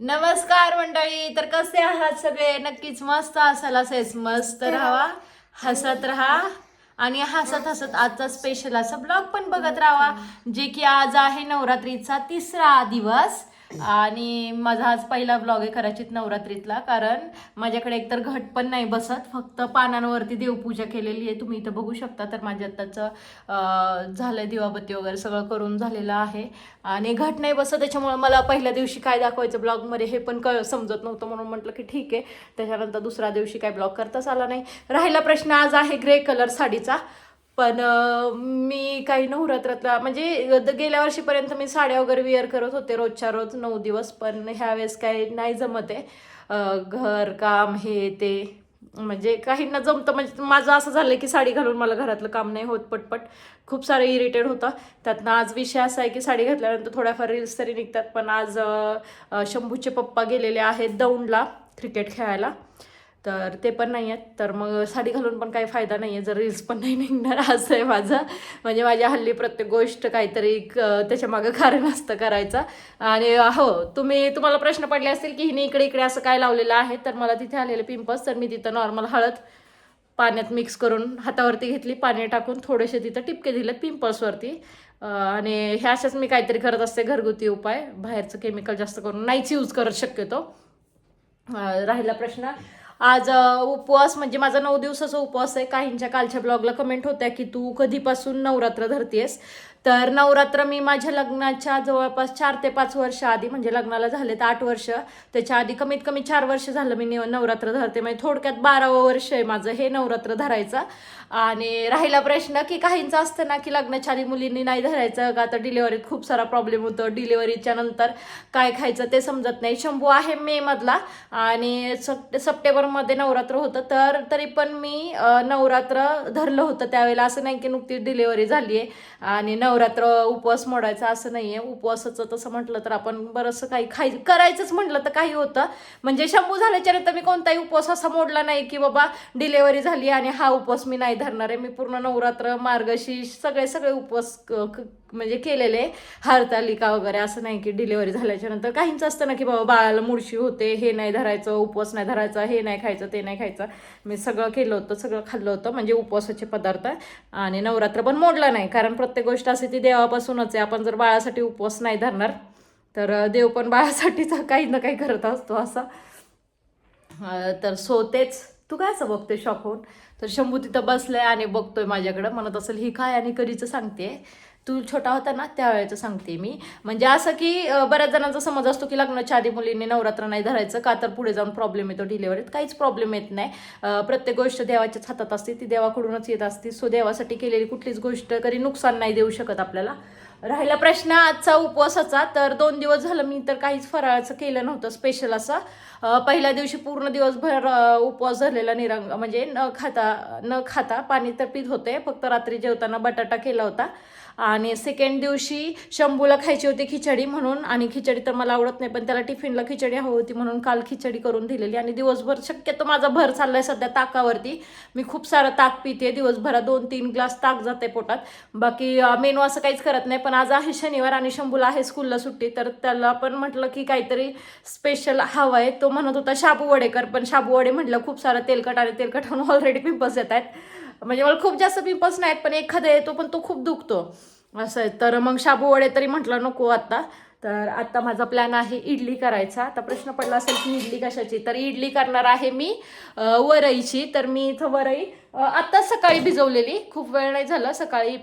नमस्कार मंडळी तर कसे आहात सगळे? नक्कीच मस्त असाल असेच मस्त राहावा हसत राहा. आणि हसत हसत आजचा स्पेशल असा ब्लॉग पण बघत राहावा जे की आज आहे नवरात्रीचा तिसरा दिवस. आणि माझा आज पहिला ब्लॉग आहे कदाचित नवरात्रीतला कारण माझ्याकडे एकतर घट पण नाही बसत फक्त पानांवरती देवपूजा केलेली आहे. तुम्ही इथं बघू शकता तर माझ्या आत्ताचं झालं दिवाबत्ती वगैरे सगळं करून झालेलं आहे. आणि घट नाही बसत त्याच्यामुळे मला पहिल्या दिवशी काय दाखवायचं ब्लॉगमध्ये हे पण क समजत नव्हतं म्हणून म्हटलं की ठीक आहे. त्याच्यानंतर दुसऱ्या दिवशी काय ब्लॉग करताच आला नाही. राहिला प्रश्न आज आहे ग्रे कलर साडीचा. पण मी काही नवरात्रातला म्हणजे गेल्या वर्षीपर्यंत मी साड्या वगैरे विअर करत होते रोजच्या रोज नऊ दिवस पण ह्यावेळेस काही नाही जमत आहे. घर काम हे ते म्हणजे काहींना जमतं म्हणजे माझं असं झालं की साडी घालून मला घरातलं काम नाही होत पटपट. खूप सारं इरिटेड होतं. त्यातनं आज विषय असा आहे की साडी घातल्यानंतर थोड्याफार रील्स तरी निघतात पण आज शंभूचे पप्पा गेलेले आहेत दौंडला क्रिकेट खेळायला. तर ते पण नाही आहेत. तर मग साडी घालून पण काही फायदा नाही आहे. जर रील्स पण नाही निघणार असं आहे माझं. म्हणजे माझ्या हल्ली प्रत्येक गोष्ट काहीतरी अं, त्याच्या मागं कारण असतं करायचं. आणि हो तुम्ही तुम्हाला प्रश्न पडले असतील की हिने इकडे इकडे असं काय लावलेलं आहे तर मला तिथे आलेले पिंपल्स तर मी तिथं नॉर्मल हळद पाण्यात मिक्स करून हातावरती घेतली पाणी टाकून थोडेसे तिथं टिपके दिले पिंपल्सवरती आणि ह्या अशाच मी काहीतरी करत असते घरगुती उपाय. बाहेरचं केमिकल जास्त करून नाहीच यूज करत शक्यतो. राहिला प्रश्न. आज उपवास म्हणजे माझा नऊ दिवसाचा उपवास आहे. काहींच्या कालच्या ब्लॉगला कमेंट होत्या की तू कधीपासून नवरात्र धरतेस तर नवरात्र मी माझ्या लग्नाच्या जवळपास चार ते पाच वर्ष आधी म्हणजे लग्नाला झाले तर आठ वर्ष त्याच्या आधी कमीत कमी चार वर्ष झालं मी नवरात्र धरते. म्हणजे थोडक्यात बारावं वर्ष आहे माझं हे नवरात्र धरायचं. आणि राहिला प्रश्न की काहींचा असतं ना की लग्नाच्या आधी मुलींनी नाही धरायचं का? तर डिलिव्हरीत खूप सारा प्रॉब्लेम होतो. डिलिव्हरीच्या नंतर काय खायचं ते समजत नाही. शंभू आहे मे मधला आणि सप सप्टेंबरमध्ये नवरात्र होतं. तर तरी पण मी नवरात्र धरलं होतं त्यावेळेला. असं नाही की नुकतीच डिलिव्हरी झाली आहे आणि नव नवरात्र उपवास मोडायचा असं नाही आहे उपवासाचं तसं म्हटलं तर आपण बरंचसं काही खाय करायचंच म्हटलं तर काही होतं. म्हणजे शंभू झाल्याच्यानंतर मी कोणताही उपवास असा मोडला नाही की बाबा डिलेवरी झाली आणि हा उपवास मी नाही धरणार आहे. मी पूर्ण नवरात्र मार्गशीर्ष सगळे सगळे उपवास क- म्हणजे केलेले हरतालिका वगैरे असं नाही की डिलेवरी झाल्याच्यानंतर. काहींच असतं ना की बाबा बाळाला मुडशी होते हे नाही धरायचं उपवास नाही धरायचा हे नाही खायचं ते नाही खायचं. मी सगळं केलं होतं सगळं खाल्लं होतं म्हणजे उपवासाचे पदार्थ. आणि नवरात्र पण मोडला नाही कारण प्रत्येक गोष्ट असे ती देवापासूनच आहे. आपण जर बाळासाठी उपवास नाही धरणार तर देव पण बाळासाठीच काही ना काही करत असतो असा. तर सो तेच. तू काय असं बघते शॉक होऊन? तर शंभू तिथं बसलाय आणि बघतोय माझ्याकडं. म्हणत असेल ही काय आणि कधीचं सांगते तू छोटा होता ना त्यावेळेचं सांगते मी. म्हणजे असं की बऱ्याच जणांचा समज असतो की लग्नाच्या आधी मुलींनी नवरात्र नाही धरायचं का तर पुढे जाऊन प्रॉब्लेम येतो डिलेवरीत काहीच प्रॉब्लेम येत नाही. प्रत्येक गोष्ट देवाच्याच हातात असते ती देवाकडूनच येत असते. सो देवासाठी केलेली कुठलीच गोष्ट कधी नुकसान नाही देऊ शकत आपल्याला. राहिला प्रश्न आजचा उपवासाचा तर दोन दिवस झालं मी तर काहीच फराळाचं केलं नव्हतं स्पेशल असं. पहिल्या दिवशी पूर्ण दिवसभर उपवास झालेला निरंग म्हणजे न खाता न खाता पाणी तर पीत होते फक्त रात्री जेवताना बटाटा केला होता. आणि सेकंड दिवशी शंभूला खायची होती खिचडी म्हणून आणि खिचडी तर मला आवडत नाही पण त्याला टिफिनला खिचडी हवी होती म्हणून काल खिचडी करून दिलेली. आणि दिवसभर शक्यतो माझा भर चाललाय सध्या ताकावरती. मी खूप सारं ताक पिते दिवसभरात दोन तीन ग्लास ताक जाते पोटात. बाकी मेनू असं काहीच करत नाही पण आज आहे शनिवार आणि शंभूला आहे स्कूलला सुट्टी तर त्याला पण म्हटलं की काहीतरी स्पेशल हवं आहे. तो म्हणत होता शाबू वडेकर. पण शाबू वडे म्हटलं खूप सारं तेलकट आणि तेलकट म्हणून ऑलरेडी पिंपल्स येत आहेत. म्हणजे मला खूप जास्त पिंपल्स नाहीत पण एखादा येतो पण तो खूप दुखतो. असं आहे. तर मग शाबू वडे तरी म्हटलं नको आता. तर आता माझा प्लॅन आहे इडली करायचा. आता प्रश्न पडला असेल की इडली कशाची? तर इडली करणार आहे मी वरईची. तर मी इथं वरई आत्ता आत्ताच सकाळी भिजवलेली. खूप वेळ नाही झाला. सकाळी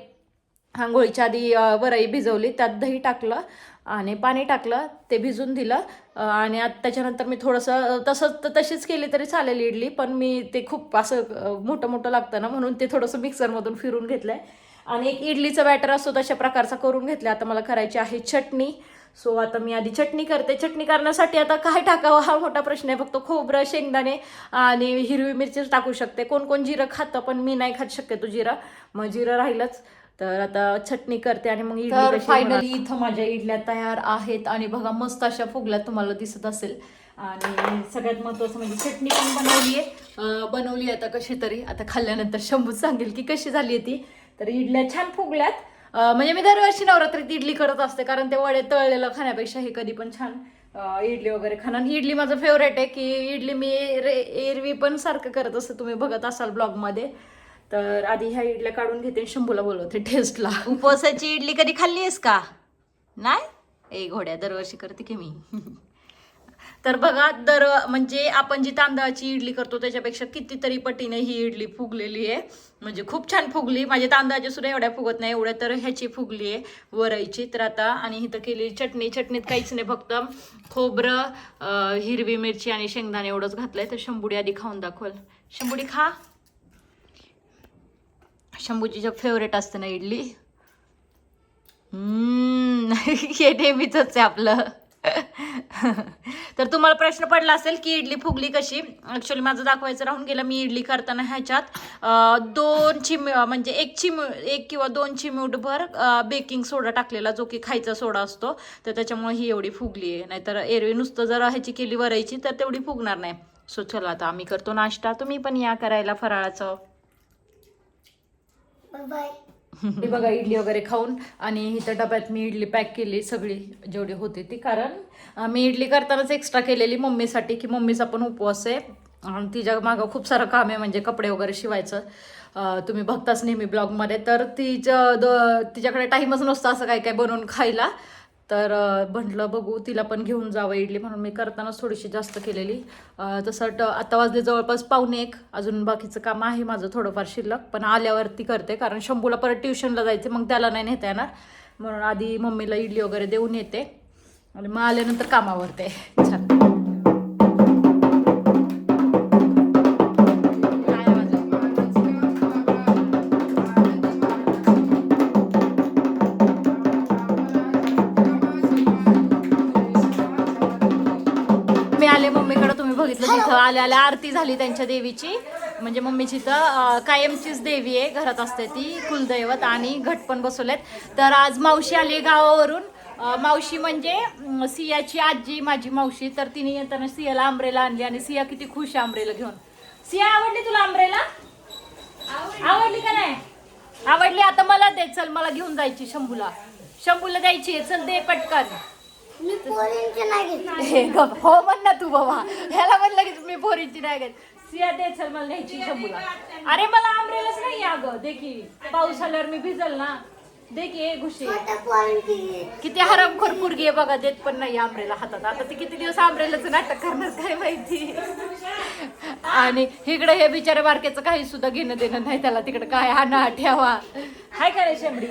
आंघोळीच्या आधी वरई भिजवली. त्यात दही टाकलं. आणि पाणी टाकलं ते भिजून दिलं. आणि त्याच्यानंतर मी थोडंसं तसंच तशीच केली तरी चालेल इडली पण मी ते खूप असं मोठं मोठं लागतं ना म्हणून ते थोडंसं मिक्सरमधून फिरून घेतलं आहे आणि एक इडलीचा बॅटर असतो तशा प्रकारचा करून घेतला आता मला करायची आहे चटणी. सो आता मी आधी चटणी करते. चटणी करण्यासाठी आता काय टाकावं हा मोठा प्रश्न आहे. फक्त खोबरं शेंगदाणे आणि हिरवी मिरची टाकू शकते. कोण कोण जिरं खातं पण मी नाही खात शक्यतो जिरं. मग जिरं राहिलंच. तर आता चटणी करते आणि मग इडली फायनली इथं माझ्या इडल्या तयार आहेत आणि बघा मस्त अशा फुगल्या तुम्हाला दिसत असेल. आणि सगळ्यात महत्वाचं म्हणजे चटणी पण बनवली आहे. बनवली आता कशी तरी. आता खाल्ल्यानंतर शंभू सांगेल की कशी झाली आहे ती. तर इडल्या छान फुगल्यात. म्हणजे मी दरवर्षी नवरात्रीत इडली करत असते कारण ते वडे तळलेलं खाण्यापेक्षा हे कधी पण छान इडली वगैरे खाणं. आणि इडली माझं फेवरेट आहे की इडली मी रे एरवी पण सारखं करत असते. तुम्ही बघत असाल ब्लॉगमध्ये तर आधी ह्या इडल्या काढून घेते शंभूला बोलवते टेस्टला. उपवासाची इडली कधी खाल्ली आहेस का? नाही? ए घोड्या दरवर्षी करते की मी. तर बघा दर म्हणजे आपण जी तांदळाची इडली करतो त्याच्यापेक्षा कितीतरी पटीने ही इडली फुगलेली आहे. म्हणजे खूप छान फुगली. माझे तांदळाची सुद्धा एवढ्या फुगत नाही एवढ्या तर ह्याची फुगली आहे वरईची. तर आता आणि इथं केलेली चटणी चटणीत काहीच नाही फक्त खोबरं हिरवी मिरची आणि शेंगदाणे एवढंच घातलंय. तर शंभुडी आधी खाऊन दाखवल. शंभुडी खा. शंभूची फेवरेट असतं ना इडली? हे नेहमीच आहे आपलं. तर तुम्हाला प्रश्न पडला असेल की इडली फुगली कशी? ॲक्च्युली माझं दाखवायचं राहून गेलं मी इडली करताना ह्याच्यात दोन चिम म्हणजे एक चिम एक किंवा दोन चिमूटभर बेकिंग सोडा टाकलेला जो की खायचा सोडा असतो. तर त्याच्यामुळे ही एवढी फुगली आहे. नाहीतर एरवी नुसतं जर ह्याची केली वरायची तर तेवढी फुगणार नाही. सो चला आता आम्ही करतो नाश्ता. तुम्ही पण या करायला फराळाचं. मी बघा इडली वगैरे खाऊन आणि इथं डब्यात मी इडली पॅक केली सगळी जेवढी होती ती. कारण मी इडली करतानाच एक्स्ट्रा केलेली मम्मीसाठी की मम्मीचा पण उपवास आहे. आणि तिच्या मागं खूप सारं काम आहे म्हणजे कपडे वगैरे शिवायचं. तुम्ही बघताच नेहमी ब्लॉगमध्ये तर तिच्या द तिच्याकडे टाईमच नसतो असं काय काय बनवून खायला. तर म्हटलं बघू तिला पण घेऊन जावं इडली म्हणून. मी करतानाच थोडीशी जास्त केलेली. तसं ट आता वाजले जवळपास पावणे एक. अजून बाकीचं काम आहे माझं थोडंफार शिल्लक. पण आल्यावरती करते कारण शंभूला परत ट्युशनला जायचं मग त्याला नाही नेता येणार. म्हणून आधी मम्मीला इडली वगैरे देऊन येते. आणि मग आल्यानंतर कामावरते छान. बघितलं तिथं आल्या आल्या आरती झाली त्यांच्या देवीची. म्हणजे मम्मीची तर कायमचीच देवी आहे घरात असते ती कुलदैवत आणि घट पण बसवलेत. तर आज मावशी आली गावावरून. मावशी म्हणजे सियाची आजी माझी मावशी. तर तिने येताना सियाला आंब्रेला आणली आणि सिया किती खुश आहे आंब्रेला घेऊन. सिया आवडली तुला आंब्रेला? आवडली का नाही? आवडली. आता मला दे चल मला घेऊन जायची शंभूला. शंभूला द्यायची आहे. चल दे पटकन. मी पोरींचे नाही घेत. हे गप, हो म्हण ना तू बाबा. ह्याला म्हणलं की तुम्ही पोरीची नाही घेत. सिया दे चल मला न्यायची शंभूला. अरे मला आंब्रेलाच नाही अगं. दे की पाऊस आल्यावर मी भिजल ना. दे की घुशी. किती हरामखोर पोरगी आहे बघा देत पण नाही आंब्रेला हातात. आता ती किती दिवस आंब्रेलाचं नाटक करणार काय माहिती? आणि इकडे हे बिचारे बारकेचं काही सुद्धा घेणं देणं नाही त्याला तिकडे काय आणा ठेवा. हाय का रे शेंबडी?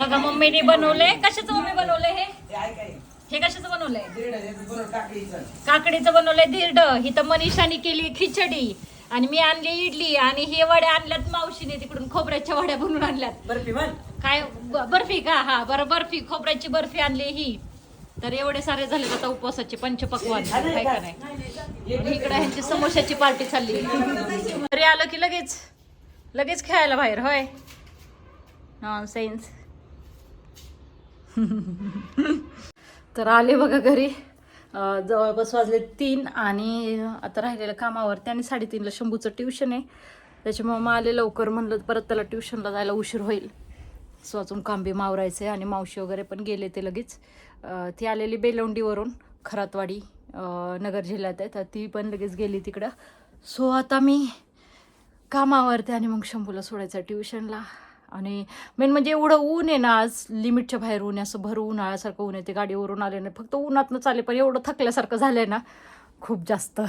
बघा मम्मीने बनवले कशाचं मम्मी बनवले हे? हे कशाचं बनवलंय? काकडीचं बनवलंय धिरड ही तर मनीषाने केली खिचडी. आणि मी आणली इडली. आणि हे वड्या आणल्यात मावशीने तिकडून खोबऱ्याच्या वड्या बनवून आणल्यात. बर्फी म्हण काय ब- बर्फी का? हा बरं बर्फी खोबऱ्याची बर्फी आणली ही. तर एवढे सारे झाले आता उपवासाचे पंचपक्वान. काय का नाही? आणि इकडे ह्यांची समोशाची पार्टी चालली. घरी आलं की लगेच. लगेच खेळायला बाहेर होय? हा सेन्स तर आले बघा घरी. अं, जवळपास वाजले तीन आणि आता राहिलेलं कामावरती आणि साडेतीनला शंभूचं ट्युशन आहे. त्याच्यामुळे मग आले लवकर म्हणलं परत त्याला ट्युशनला जायला उशीर होईल. सो अजून मावरायचे आणि मावशी वगैरे पण गेले ते लगेच. ती आलेली बेलवंडीवरून खरातवाडी नगर जिल्ह्यात आहे. तर ती पण लगेच गेली तिकडं. सो आता मी कामावरते आणि मग शंभूला सोडायचं ट्युशनला. आणि मेन म्हणजे एवढं ऊन आहे ना आज लिमिटच्या बाहेर ऊन आहे. असं भर उन्हाळ्यासारखं ऊन आहे. ते गाडीवरून आले नाही. फक्त उन्हातनं चाले पण एवढं थकल्यासारखं झालं आहे ना. खूप जास्त.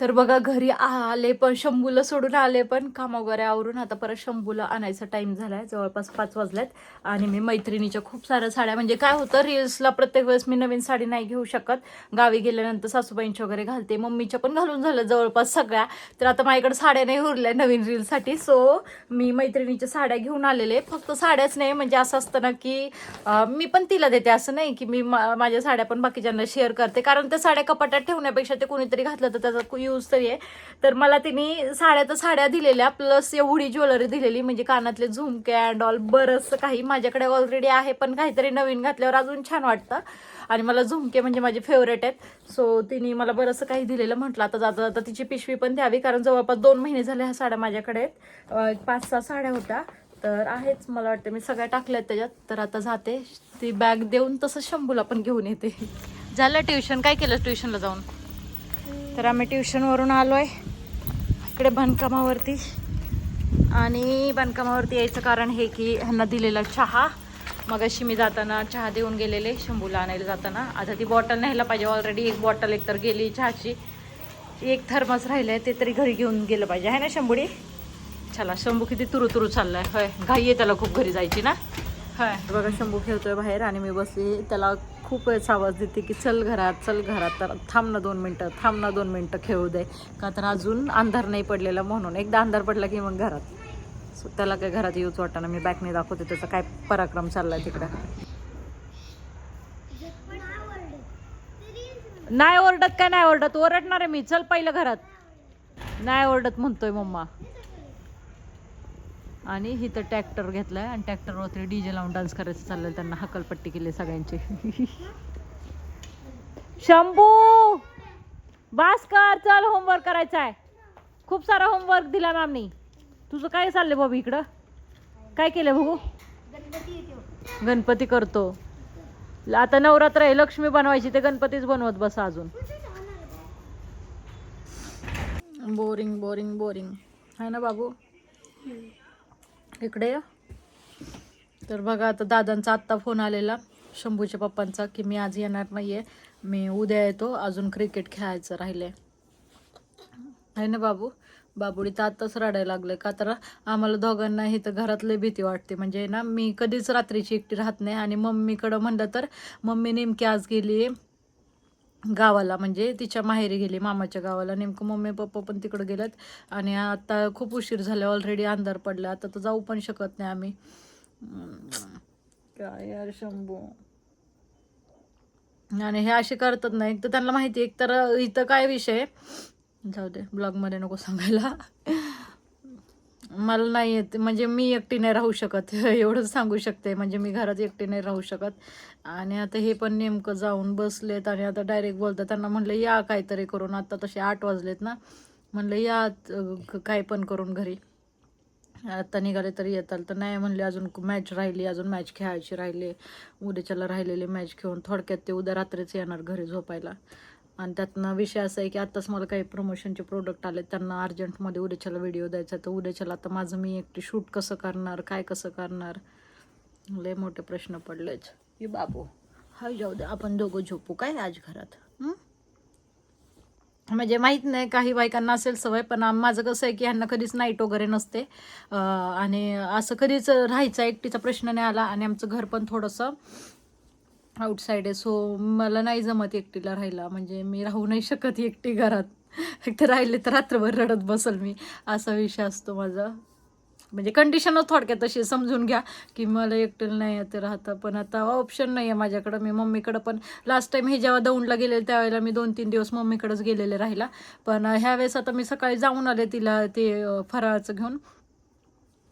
तर बघा घरी आले पण शंभूला सोडून आले पण काम वगैरे आवरून आता परत शंभूला आणायचा टाइम झालाय. जवळपास पाच वाजल्यात आणि मी मैत्रिणीच्या खूप साऱ्या साड्या म्हणजे काय होतं रील्सला प्रत्येक वेळेस मी नवीन साडी नाही घेऊ शकत. गावी गेल्यानंतर सासूबाईंची वगैरे घालते मम्मीच्या पण घालून झालं जवळपास सगळ्या. तर आता माझ्याकडे साड्या नाही उरल्या नवीन रीलसाठी सो मी मैत्रिणीच्या साड्या घेऊन आलेले. फक्त साड्याच नाही म्हणजे असं असतं ना की मी पण तिला देते. असं नाही की मी मा- माझ्या साड्या पण बाकीच्यांना शेअर करते. कारण त्या साड्या कपाटात ठेवण्यापेक्षा ते कोणीतरी घातलं तर त्याचा यूज तरी आहे. तर मला तिने साड्या तर साड्या दिलेल्या प्लस एवढी ज्वेलरी दिलेली म्हणजे कानातले झुमके अँड ऑल बरंचसं काही माझ्याकडे ऑलरेडी आहे पण काहीतरी नवीन घातल्यावर अजून छान वाटतं. आणि मला झुमके म्हणजे माझे फेवरेट आहेत. सो तिने मला बरंचसं काही दिलेलं म्हटलं. आता जाता जाता तिची पिशवी पण द्यावी कारण जवळपास दोन महिने झाले ह्या साड्या माझ्याकडे. आहेत पाच सहा साड्या होत्या. तर आहेच मला वाटतं मी सगळ्या टाकल्या त्याच्यात. तर आता जाते. ती बॅग देऊन तसं शंभूला पण घेऊन येते. झालं ट्युशन? काय केलं ट्युशनला जाऊन? तर आम्ही ट्युशनवरून आलो आहे इकडे बांधकामावरती. आणि बांधकामावरती यायचं कारण हे की ह्यांना दिलेला चहा. मग अशी मी जाताना चहा देऊन गेलेले शंभूला आणायला जाताना. आता ती बॉटल न्यायला पाहिजे. ऑलरेडी एक बॉटल एकतर गेली चहाची. एक थर्मस आहे ते तरी घरी घेऊन गेलं पाहिजे. आहे ना शंभुडी चला शंभू किती तुरु तुरु चाललाय. होय घाई आहे त्याला खूप घरी जायची ना? होय. बघा शंभू खेळतोय बाहेर आणि मी बसली. त्याला खूप वेळेस आवाज देते की चल घरात चल घरात. तर थांब ना दोन मिनटं थांब ना दोन मिनटं खेळू दे. का तर अजून अंधार नाही पडलेला म्हणून. एकदा अंधार पडला की मग घरात. सो त्याला काय घरात येऊच वाटतं मी बॅकने दाखवते त्याचा काय पराक्रम चाललाय तिकडं. नाही ओरडत काय नाही ओरडत? ओरडणार आहे मी. चल पहिलं घरात. नाही ओरडत म्हणतोय मम्मा. आणि इथं ट्रॅक्टर घेतलाय आणि ट्रॅक्टरवरती डीजे लावून डान्स करायचं चाललंय. त्यांना हकलपट्टी केली सगळ्यांची. शंभू! भास्कर चल होमवर्क करायचा आहे खूप सारा होमवर्क दिला मॅमनी. तुझं काय चाललंय बाबू इकडं? काय केलं बघू? गणपती करतो. आता नवरात्र आहे लक्ष्मी बनवायची ते गणपतीच बनवत बस अजून. Boring boring boring. आहे ना बाबू? इकडे तर बघा आता दादांचा आत्ता फोन आलेला शंभूच्या पप्पांचा की मी आज येणार नाही आहे मी उद्या येतो अजून क्रिकेट खेळायचं राहिले आहे ना बाबू? बाबुडी तर आत्ताच रडायला लागलं. का तर आम्हाला दोघांना हे तर घरातले भीती वाटते. म्हणजे ना मी कधीच रात्रीची एकटी राहत नाही. आणि मम्मीकडं म्हणलं तर मम्मी नेमकी आज गेली गावाला म्हणजे तिच्या माहेरी गेली मामाच्या गावाला. नेमकं मम्मी पप्पा पण तिकडं गेलेत आणि आता खूप उशीर झाला ऑलरेडी अंधार पडला. आता तर जाऊ पण शकत नाही आम्ही. काय यार शंभू. आणि हे असे करतात नाही तर त्यांना माहिती आहे, एक तर इथं काय विषय जाऊ दे ब्लॉगमध्ये नको सांगायला. मला नाही येत. म्हणजे मी एकटी नाही राहू शकत. एवढंच सांगू शकते. म्हणजे मी घरात एकटी नाही राहू शकत. आणि आता हे पण नेमकं जाऊन बसलेत आणि आता डायरेक्ट बोलतात. त्यांना म्हणलं या काहीतरी करून. आता तसे आठ वाजलेत ना. म्हणलं या काय पण करून घरी. आता निघाले तरी येताल. तर नाही म्हणले अजून मॅच राहिली अजून मॅच खेळायची राहिली. उद्याच्याला राहिलेली मॅच खेळून थोडक्यात ते उद्या रात्रीच येणार घरी झोपायला. आणि त्यातनं विषय असा आहे की आत्ताच मला काही प्रमोशनचे प्रोडक्ट आले त्यांना अर्जंटमध्ये उद्याच्याला व्हिडिओ द्यायचा तर उद्याच्याला आता माझं मी एकटी शूट कसं करणार काय कसं करणार? लय मोठे प्रश्न पडलेच की बाबू. हाय जाऊ दे. आपण दोघं झोपू काय आज घरात? म्हणजे माहीत नाही काही बायकांना असेल सवय पण माझं कसं आहे की ह्यांना कधीच नाईट वगैरे नसते. आणि असं कधीच राहायचा एकटीचा प्रश्न नाही आला आणि आमचं घर पण थोडंसं आउटसाईड आहे. सो मला नाही जमत एकटीला राहायला. म्हणजे मी राहू नाही शकत एकटी घरात. एकटे राहिले तर रात्रभर रडत बसल मी. असा विषय असतो माझा. म्हणजे कंडिशनच थोडक्यात तशी समजून घ्या की मला एकटीला नाही येते राहता. पण आता ऑप्शन नाही आहे माझ्याकडं. मी मम्मीकडं पण लास्ट टाइम हे जेव्हा दौंडला गेलेले त्यावेळेला मी दोन तीन दिवस मम्मीकडंच गेलेले राहिला पण ह्या वेळेस आता मी सकाळी जाऊन आले तिला ते फराळाचं घेऊन.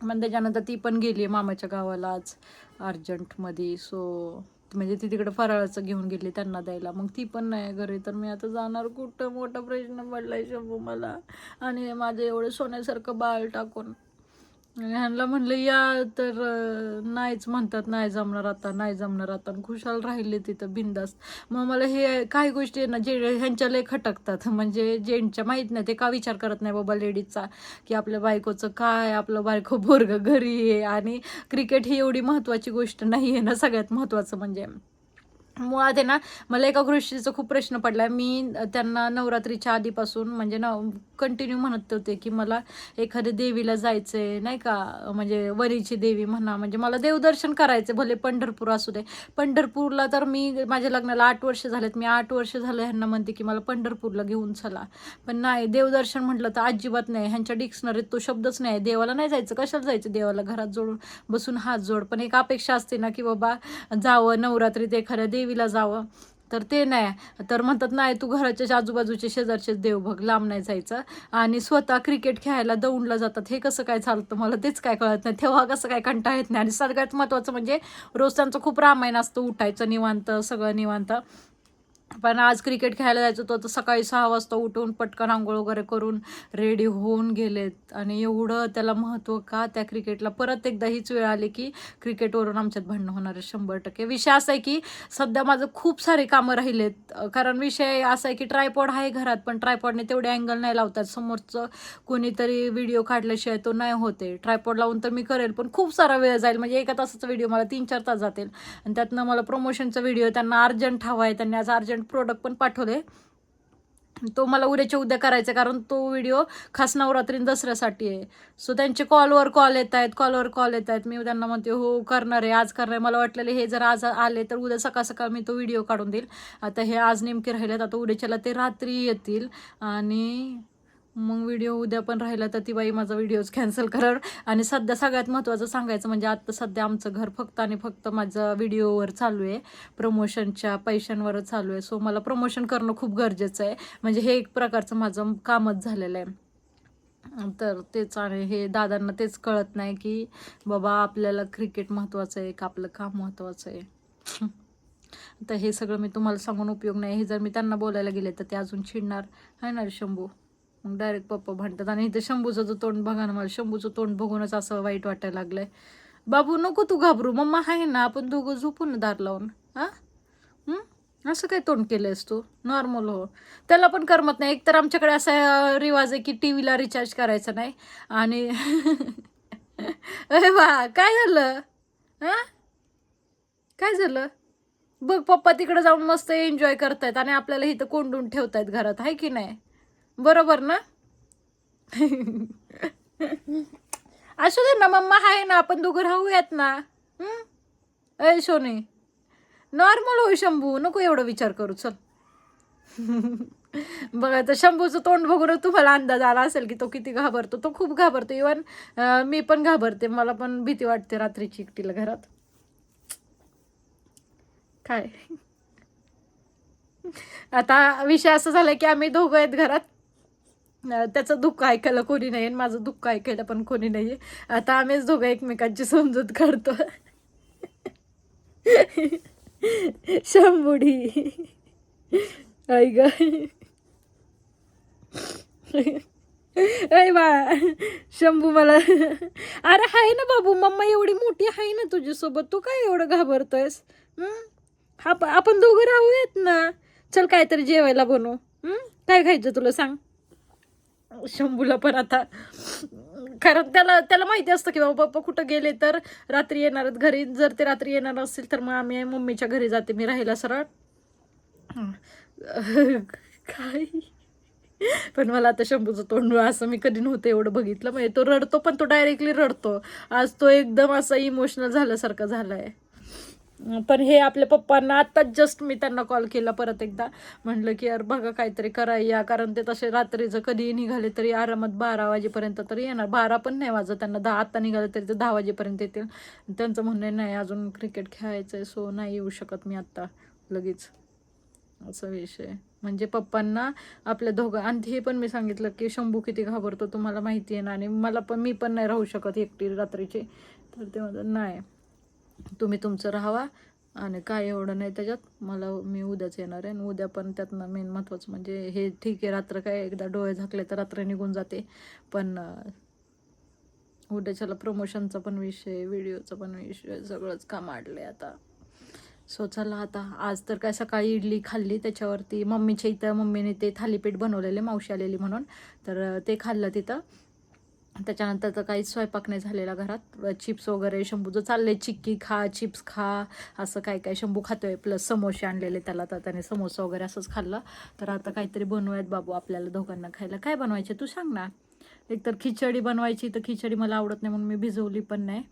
मग त्याच्यानंतर ती पण गेली मामाच्या गावाला आज अर्जंटमध्ये. सो म्हणजे ती तिकडे फराळाचं घेऊन गेली त्यांना द्यायला. मग ती पण नाही घरी. तर मी आता जाणार. कुठं मोठा प्रश्न पडलाय शंभू मला. आणि माझं एवढं सोन्यासारखं बाळ टाकून. आणि ह्यांना म्हणलं या तर नाहीच म्हणतात नाही जमणार आता नाही जमणार आता. आणि खुशाल राहिले तिथं बिंदास मग मला हे काही गोष्टी आहे ना जे ह्यांच्या लय खटकतात. म्हणजे जेंटच्या माहीत नाही ते का विचार करत नाही बाबा लेडीजचा की आपल्या बायकोचं काय आपलं बायको बोरग घरी आहे. आणि क्रिकेट ही एवढी महत्त्वाची गोष्ट नाही आहे ना सगळ्यात महत्त्वाचं म्हणजे. मुळात आहे ना मला एका गोष्टीचा खूप प्रश्न पडला. मी त्यांना नवरात्रीच्या आधीपासून म्हणजे न कंटिन्यू म्हणत होते की मला एखाद्या देवीला जायचं आहे नाही का? म्हणजे वरीची देवी म्हणा म्हणजे मला देवदर्शन करायचं भले पंढरपूर असू दे. पंढरपूरला तर मी माझ्या लग्नाला आठ वर्ष झालेत. मी आठ वर्ष झालं ह्यांना म्हणते की मला पंढरपूरला घेऊन चला. पण नाही देवदर्शन म्हटलं तर अजिबात नाही. ह्यांच्या डिक्शनरीत तो शब्दच नाही देवाला नाही जायचं. कशाला जायचं देवाला? घरात जोडून बसून हात जोड. पण एक अपेक्षा असते ना की बाबा जावं नवरात्रीत एखाद्या देवी देवीला जावं. तर ते नाही. तर म्हणतात नाही तू घराच्या आजूबाजूचे शेजारचेच देवभग लांब नाही जायचं. आणि स्वतः क्रिकेट खेळायला दौंडला जातात. हे कसं काय चालतं? मला तेच काय कळत नाही. तेव्हा कसं काय कंटाळ येत नाही. आणि सगळ्यात महत्त्वाचं म्हणजे रोज त्यांचं खूप रामायण असतं उठायचं निवांत सगळं निवांत. पण आज क्रिकेट खेळायला जायचं होतं तर सकाळी सहा वाजता उठून पटकन आंघोळ वगैरे करून रेडी होऊन गेलेत. आणि एवढं त्याला महत्त्व का त्या क्रिकेटला? परत एकदा हीच वेळ आली की क्रिकेटवरून आमच्यात भांडणं होणार आहे शंभर टक्के. विषय असा आहे की सध्या माझं खूप सारे कामं राहिलेत. कारण विषय असा आहे की ट्रायपॉड आहे घरात पण ट्रायपॉडने तेवढे अँगल नाही लावतात समोरचं कोणीतरी व्हिडिओ काढल्याशिवाय तो नाही होते ट्रायपॉड लावून तर मी करेल पण खूप सारा वेळ जाईल. म्हणजे एका तासाचा व्हिडिओ मला तीन चार तास जातील. आणि त्यातनं मला प्रमोशनचा व्हिडिओ त्यांना अर्जंट हवा आहे त्यांनी आज अर्जंट प्रोडक्ट पण पाठवले. तो मला उद्याच्या उद्या करायचा आहे, कारण तो व्हिडिओ खास नवरात्री दसऱ्यासाठी आहे. सो त्यांचे कॉलवर कॉल येत आहेत कॉलवर कॉल येत आहेत. मी त्यांना म्हणते हो करणार आहे आज करणार आहे. मला वाटलेलं हे जर आज आले तर उद्या सकाळ सकाळ मी तो व्हिडिओ काढून देईल. आता हे आज नेमके राहिलेत आता उद्याच्याला ते रात्री येतील. आणि मग व्हिडिओ उद्या पण राहिला तर ती बाई माझा व्हिडिओज कॅन्सल करणार. आणि सध्या सगळ्यात महत्त्वाचं सांगायचं म्हणजे आत्ता सध्या आमचं घर फक्त आणि फक्त माझं व्हिडिओवर चालू आहे. प्रमोशनच्या पैशांवरच चालू आहे. सो मला प्रमोशन करणं खूप गरजेचं आहे. म्हणजे हे एक प्रकारचं माझं कामच झालेलं आहे. तर तेच आणि हे दादांना तेच कळत नाही की बाबा आपल्याला क्रिकेट महत्त्वाचं आहे का आपलं काम महत्त्वाचं आहे. तर हे सगळं मी तुम्हाला सांगून उपयोग नाही. हे जर मी त्यांना बोलायला गेले तर ते अजून चिडणार. आहे ना शंभू? मग डायरेक्ट पप्पा भांडतात आणि इथे शंभूचं जो तोंड बघा ना मला शंभूचं तोंड बघूनच असं वाईट वाटायला लागलंय. बाबू नको तू घाबरू मम्मा आहे ना आपण दोघं झोपून दार लावून. हां? असं काय तोंड केलं आहेस तू? नॉर्मल हो. त्याला पण करमत नाही. एकतर आमच्याकडे असा रिवाज आहे की टी व्हीला रिचार्ज करायचा नाही. आणि अरे वा काय झालं? हां काय झालं? बघ पप्पा तिकडे जाऊन मस्त एन्जॉय करतायत आणि आपल्याला इथं कोंडून ठेवतायत घरात आहे की नाही? बरोबर ना? असू दे ना मम्मा आहे ना आपण दोघं राहूयात ना. अय सोने नॉर्मल होय शंभू नको एवढं विचार करू चल. बघा तर शंभूचं तोंड बघून तुम्हाला अंदाज आला असेल की तो किती घाबरतो. तो खूप घाबरतो. इवन मी पण घाबरते. मला पण भीती वाटते रात्रीची एकटीला घरात. काय? आता विषय असा झाला की आम्ही दोघं आहेत घरात. त्याचं दुःख ऐकायला कोणी नाही आणि माझं दुःख ऐकायला पण कोणी नाही आता आम्हीच दोघं एकमेकांची समजूत काढतो शंभुडी. ऐ ग. बा शंभू मला. अरे आहे ना बाबू मम्मा एवढी मोठी आहे ना तुझ्यासोबत. तू काय एवढं घाबरतोयस? आपण दोघं राहूयात ना. चल काहीतरी जेवायला बनवू. काय खायचं तुला सांग? शंभूला पण आता. कारण त्याला त्याला माहिती असतं की बाबा पप्पा कुठं गेले तर रात्री येणार घरी जर ते रात्री येणार असतील तर मग आम्ही मम्मीच्या घरी जाते मी राहिला सरळ. काय पण मला आता शंभूचं तोंड असं मी कधी नव्हतं एवढं बघितलं. म्हणजे तो रडतो पण तो डायरेक्टली रडतो. आज तो एकदम असा इमोशनल झाल्यासारखा आहे पण हे आपल्या पप्पांना आत्ताच जस्ट मी त्यांना कॉल केला परत एकदा. म्हटलं की यार बघा काहीतरी करा या. कारण ते तसे रात्रीचं कधीही निघाले तरी आरामात बारा वाजेपर्यंत तरी येणार. बारा पण नाही वाजत त्यांना. दहा आत्ता निघाले तरी ते दहा वाजेपर्यंत येतील. त्यांचं म्हणणं आहे, नाही अजून क्रिकेट खेळायचं आहे सो नाही येऊ शकत मी आत्ता. लगेच. असा विषय म्हणजे पप्पांना आपल्या दोघं आणि हे पण मी सांगितलं की शंभू किती घाबरतो तुम्हाला माहिती आहे ना. आणि मला पण मी पण नाही राहू शकत एकटी रात्रीची. तर ते म्हणतात नाही. तुम्ही तुमचं राहावा आणि काय एवढं नाही त्याच्यात. मला मी उद्याच येणार आहे आणि उद्या पण त्यातनं मेन महत्त्वाचं म्हणजे हे ठीक आहे रात्र काय एकदा डोळे झाकले तर रात्र निघून जाते. पण उद्याच्याला प्रमोशनचा पण विषय व्हिडिओचा पण विषय सगळंच काम आडले आता. सो चला आता आज तर काय सकाळी इडली खाल्ली त्याच्यावरती मम्मीच्या इथं मम्मीने ते थालीपीठ बनवलेले मावशी आलेली म्हणून. तर ते खाल्लं तिथं. त्याच्यानंतर तर काहीच स्वयंपाक नाही झालेला घरात. चिप्स वगैरे शंभूचं चाललंय चिक्की खा चिप्स खा असं काय काय शंभू खातोय. प्लस समोसे आणलेले त्याला तर त्याने समोसा वगैरे असंच खाल्लं. तर आता काहीतरी बनवूयात बाबू आपल्याला दोघांना खायला. काय बनवायचे तू सांग ना. एकतर खिचडी बनवायची तर खिचडी मला आवडत नाही म्हणून मी भिजवली पण नाही.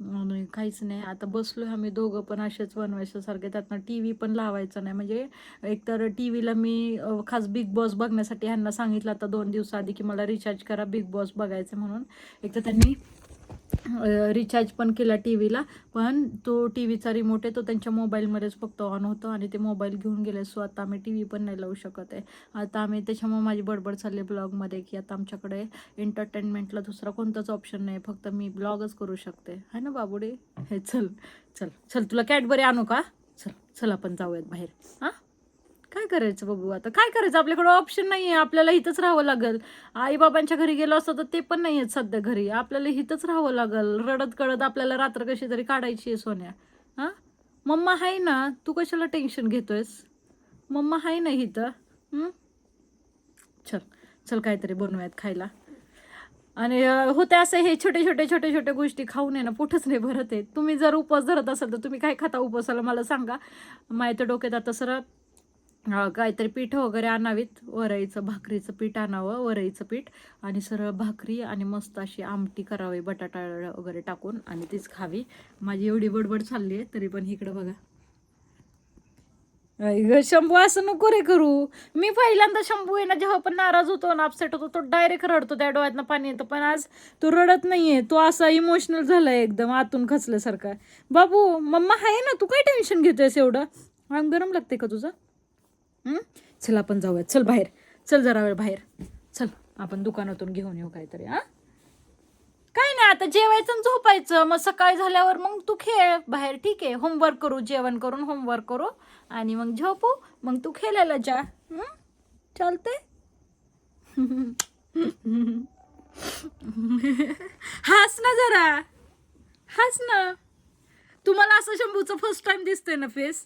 नाही काहीच नाही. आता बसलो आम्ही दोघं पण असेच बनवायच्यासारखे त्यातनं टी व्ही पण लावायचं नाही. म्हणजे एकतर टी व्हीला मी खास बिग बॉस बघण्यासाठी ह्यांना सांगितलं आता दोन दिवसाआधी की मला रिचार्ज करा बिग बॉस बघायचं म्हणून. एक तर त्यांनी रिचार्ज पण केला टी व्हीला पण तो टी व्हीचा रिमोट आहे तो त्यांच्या मोबाईलमध्येच फक्त ऑन होतो आणि ते मोबाईल घेऊन गेले. सो आता आम्ही टी व्ही पण नाही लावू शकत आहे. आता आम्ही त्याच्यामुळे माझी बडबड चालली आहे ब्लॉगमध्ये की आता आमच्याकडे एंटरटेनमेंटला दुसरा कोणताच ऑप्शन नाही. फक्त मी ब्लॉगच करू शकते. है ना बाबुडे? हे चल चल चल तुला कॅडबरी आणू का? चल चल आपण जाऊयात बाहेर. हां? काय करायचं बघू आता? काय करायचं? आपल्याकडे ऑप्शन नाही आहे आपल्याला इथंच राहावं लागेल. आई बाबांच्या घरी गेलो असतो तर ते पण नाही आहेत सध्या घरी. आपल्याला इथंच राहावं लागेल. रडत कळत आपल्याला रात्र कशी तरी काढायची आहे सोन्या. हां? मम्मा आहे ना. तू कशाला टेन्शन घेतोयस? मम्मा आहे ना इथं. चल. चल काहीतरी बनवूयात खायला. आणि होते असं हे छोटे छोटे छोटे छोटे गोष्टी खाऊन आहे ना पोठच नाही भरत आहे. तुम्ही जर उपवास धरत असाल तर तुम्ही काय खाता उपवासाला मला सांगा. माझ्या डोक्यात आता सरळ काहीतरी पीठ वगैरे आणावीत. वरईचं भाकरीचं पीठ आणावं वरईचं पीठ. आणि सरळ भाकरी आणि मस्त अशी आमटी करावी बटाटा वगैरे टाकून. आणि तीच खावी. माझी एवढी बडबड चालली आहे तरी पण इकडं बघा. शंभू असं नको रे करू. मी पहिल्यांदा शंभू आहे ना जेव्हा पण नाराज होतो ना अपसेट होतो तो डायरेक्ट रडतो त्या डोळ्यातनं पाणी येतं. पण आज तू रडत नाहीये. तो असा इमोशनल झालाय एकदम आतून खचल्यासारखा. बाबू मम्मा आहे ना? तू काय टेन्शन घेतोयस एवढं? अंग गरम लागते का तुझं? चल आपण जाऊयात. चल बाहेर. चल जरा वेळ बाहेर. चल आपण दुकानातून घेऊन येऊ काहीतरी हां? काय नाही आता जेवायचं आणि झोपायचं. मग सकाळी झाल्यावर मग तू खेळ. बाहेर ठीक आहे. होमवर्क करू जेवण करून होमवर्क करू आणि मग झोपू. मग तू खेळायला जा. चालते हास ना जरा. हास ना. तुम्हाला असं शंभूचं फर्स्ट टाइम दिसतंय ना फेस?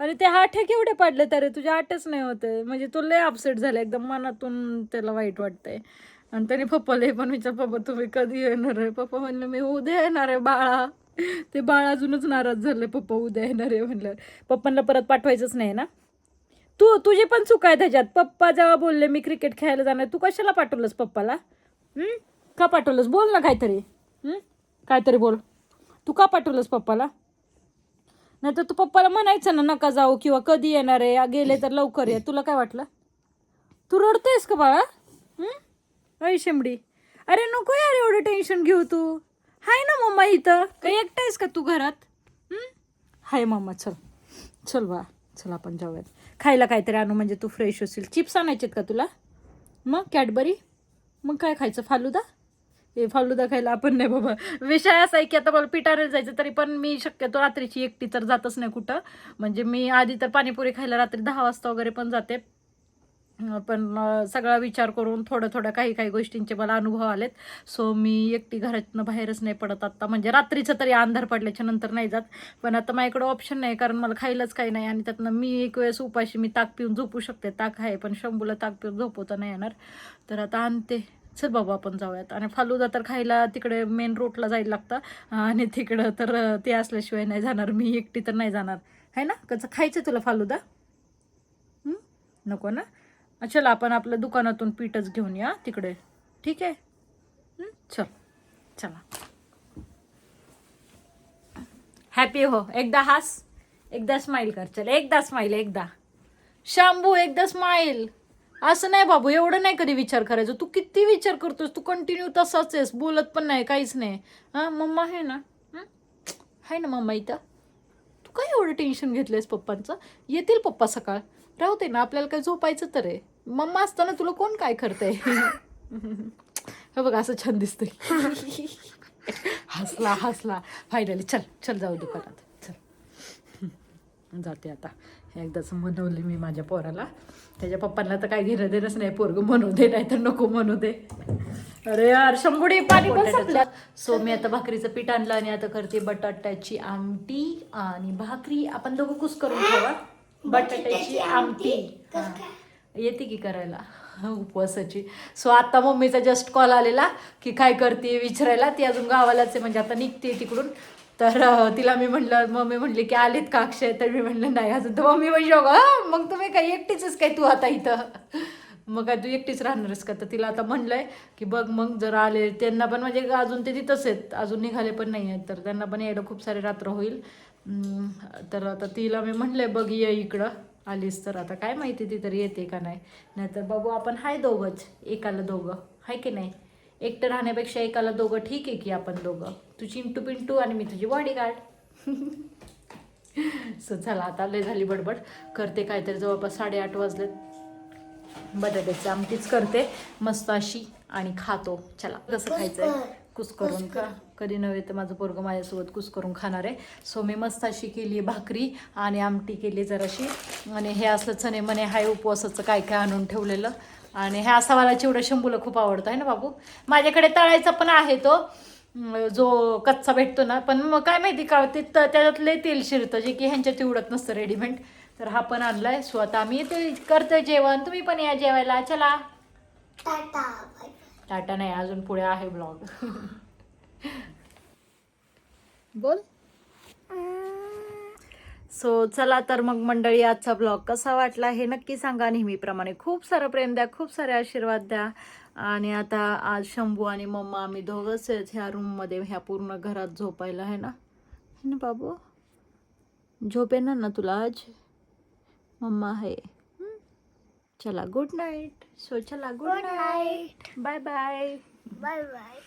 आणि ते आठ केवढे पाडले तरी तुझे आठच नाही होते. म्हणजे तो लय अपसेट झाला. एकदम मनातून त्याला वाईट वाटतंय. आणि त्याने पप्पाला पण विचार पप्पा तुम्ही कधी येणार आहे? पप्पा म्हणलं मी उद्या येणार आहे बाळा. ते बाळ अजूनच नाराज झाले. पप्पा उद्या येणार आहे म्हणलं. पप्पांना परत पाठवायचंच नाही ना? तू तुझी पण चूक आहे त्याच्यात. पप्पा जेव्हा बोलले मी क्रिकेट खेळायला जाणार तू कशाला पाठवलंस पप्पाला? का पाठवलंस? बोल ना काहीतरी. काहीतरी बोल. तू का पाठवलंस पप्पाला? नाही तर तू पप्पाला म्हणायचं ना नका जाऊ किंवा कधी येणार आहे गेले तर लवकर ये. तुला काय वाटलं? तू रडतेस का बाळा? अय शेंबडी अरे नको यार एवढं टेन्शन घेऊ तू. हाय ना मम्मा इथं. काही एकटायस का तू घरात? हाय मम्मा चल. चल बा चल आपण जाऊयात. खायला काहीतरी आणू म्हणजे तू फ्रेश होशील. चिप्स आणायचेत का तुला? मग कॅडबरी? मग काय खायचं? फालुदा? हे फालुदा खायला आपण नाही बाबा. विषय असा आहे की आता मला पिटारेला जायचं तरी पण मी शक्यतो रात्रीची एकटी तर जातच नाही कुठं. म्हणजे मी आधी तर पाणीपुरी खायला रात्री दहा वाजता वगैरे पण जाते. पण सगळा विचार करून थोडं थोडं काही काही गोष्टींचे मला अनुभव आलेत. सो मी एकटी घरातनं बाहेरच नाही पडत आत्ता म्हणजे रात्रीचं तरी अंधार पडल्याच्या नंतर नाही जात. पण आता माझ्याकडे ऑप्शन नाही कारण मला खायलाच काही नाही. आणि त्यातनं मी एक वेळेस उपाशी मी ताक पिऊन झोपू शकते. ताक आहे पण शंभूला ताक पिऊन झोपवता नाही येणार. तर आता आणते. चल बाबा आपण जाऊयात. आणि फालुदा तर खायला तिकडे मेन रोडला जायला लागतं. आणि तिकडं तर ते असल्याशिवाय नाही जाणार. मी एकटी तर नाही जाणार. आहे ना? कसं खायचं तुला फालुदा? नको ना? चल आपण आपल्या दुकानातून पीठच घेऊन या तिकडे. ठीक आहे? चल. चला. हॅपी हो. एकदा हास. एकदा स्माईल कर. चल एकदा स्माईल एकदा. शांबू एकदा स्माईल असं नाही बाबू एवढं नाही कधी विचार करायचा. तू किती विचार करतोस? तू कंटिन्यू तसाच आहेस. बोलत पण नाही काहीच नाही. हां मम्मा आहे ना? आहे ना मम्मा इथं? तू काय एवढं टेन्शन घेतलंयस पप्पांचं? येतील पप्पा सकाळ. राहू दे ना आपल्याला काय झोपायचं तर आहे. मम्मा असताना तुला कोण काय करतंय? हे बघ असं छान दिसतंय. हसला हसला. फायनली चल चल जाऊ दुकानात. चल. जाते आता. एकदाच मनवले मी माझ्या पोराला. त्याच्या पप्पांना तर काय घेणं देणंच नाही पोरग म्हणू दे नाही तर नको म्हणू दे. अरे यार शंभुडी पाणी सो मी आता भाकरीचं पीठ आणलं आणि आता करते बटाट्याची आमटी आणि भाकरी आपण दोघं कुस करून ठेवा बटाट्याची आमटी. येते की करायला? उपवासाची. सो आता मम्मीचा जस्ट कॉल आलेला की काय करते विचारायला. ती अजून गावालाच आहे म्हणजे आता निघते तिकडून. तर तिला मी म्हटलं मम्मी म्हटली की आलेत का अक्षय? तर मी म्हटलं नाही अजून. तर मम्मी म्हणजे "अगं, मग तुम्ही काय एकटीच काय तू आता इथं? मग काय तू एकटीच राहणारच का? तर तिला आता म्हणलंय की बघ मग जर आले त्यांना पण म्हणजे अजून ते तिथंच आहेत अजून निघाले पण नाही आहेत तर त्यांना पण यायला खूप सारे रात्र होईल. तर आता तिला मी म्हणलंय बघ ये इकडं आलीस तर आता काय माहिती ती तर येते का नाही? नाहीतर बघू आपण हाय दोघंच एकाला दोघं हाय की नाही? एकटं राहण्यापेक्षा एकाला दोघं ठीक आहे की आपण दोघं? तू चिंटू पिंटू आणि मी तुझी बॉडीगार्ड सो चला आता लय झाली बडबड. करते काहीतरी जवळपास साडेआठ वाजलेत. बटाट्याची आमटीच करते. मस्त अशी आणि खातो. चला कसं खायचंय? कुस करून का कधी नव्हे तर माझं पोरगं माझ्यासोबत कुस करून खाणार आहे. सो मी मस्त अशी केली भाकरी आणि आमटी केली जराशी. आणि हे असलं चणे मने हाय उपवासाचं काय काय आणून ठेवलेलं. आणि हे असा मला चिवडा शंभूला खूप आवडतं आहे ना बाबू? माझ्याकडे तळायचा पण आहे तो जो कच्चा भेटतो ना पण मग काय माहिती का ते त- त्याच्यात लय तेल शिरतं जे की ह्यांच्यात तेवढत नसतं रेडीमेड तर हा पण आणलाय सो आता आम्ही ते करतोय जेवण. तुम्ही पण या जेवायला चला. टाटा. टाटा नाही अजून पुढे आहे ब्लॉग. बोल. सो चला तर मग मंडळी आजचा ब्लॉग कसा वाटला हे नक्की सांगा. नेहमीप्रमाणे खूप सारं प्रेम द्या खूप सारे आशीर्वाद द्या. आणि आता आज शंभू आणि मम्मा आम्ही दोघंच ह्या रूममध्ये ह्या पूर्ण घरात झोपायला आहे ना? है ना बाबू? झोप येणार ना तुला आज? मम्मा आहे? चला गुड नाईट सो चला good night bye bye bye bye